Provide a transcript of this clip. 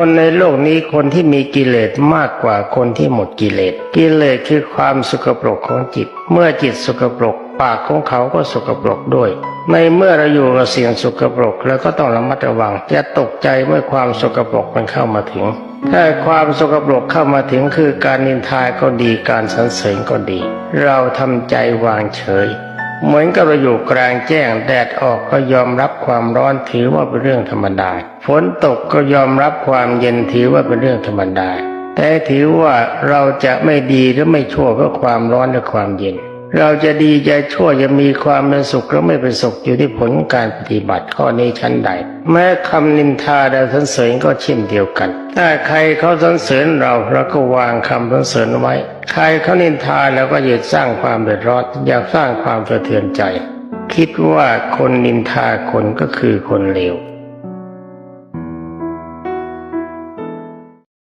คนในโลกนี้คนที่มีกิเลสมากกว่าคนที่หมดกิเลส กิเลสคือความสกปรกของจิต เมื่อจิตสกปรก ปากของเขาก็สกปรกด้วยในเมื่อเราอยู่กับสิ่งสกปรกแล้วก็ต้องระมัดระวังอย่าตกใจเมื่อความสกปรกมันเข้ามาถึง ถ้าความสกปรกเข้ามาถึงคือการนินทาก็ดีการสรรเสริญก็ดี เราทำใจวางเฉย เหมือนกับเราอยู่กลางแจ้งแดดออกก็ยอมรับความร้อนถือว่าเป็นเรื่องธรรมดาฝนตกก็ยอมรับความเย็นถือว่าเป็นเรื่องธรรมดาแต่ถือว่าเราจะไม่ดีหรือไม่ชั่วเพราะความร้อนและความเย็น เราจะดีจะชั่วจะมีความเป็นสุขหรือไม่เป็นสุขอยู่ที่ผลการปฏิบัติข้อนี้ชั้นใด แม้คำนินทาและสรรเสริญก็เช่นเดียวกัน ถ้าใครเขาสรรเสริญเราเราก็วางคำสรรเสริญไว้ ใครเขานินทาแล้วก็อย่าสร้างความเดือดร้อนอย่าสร้างความสะเทือนใจ คิดว่าคนนินทาคนก็คือคนเลว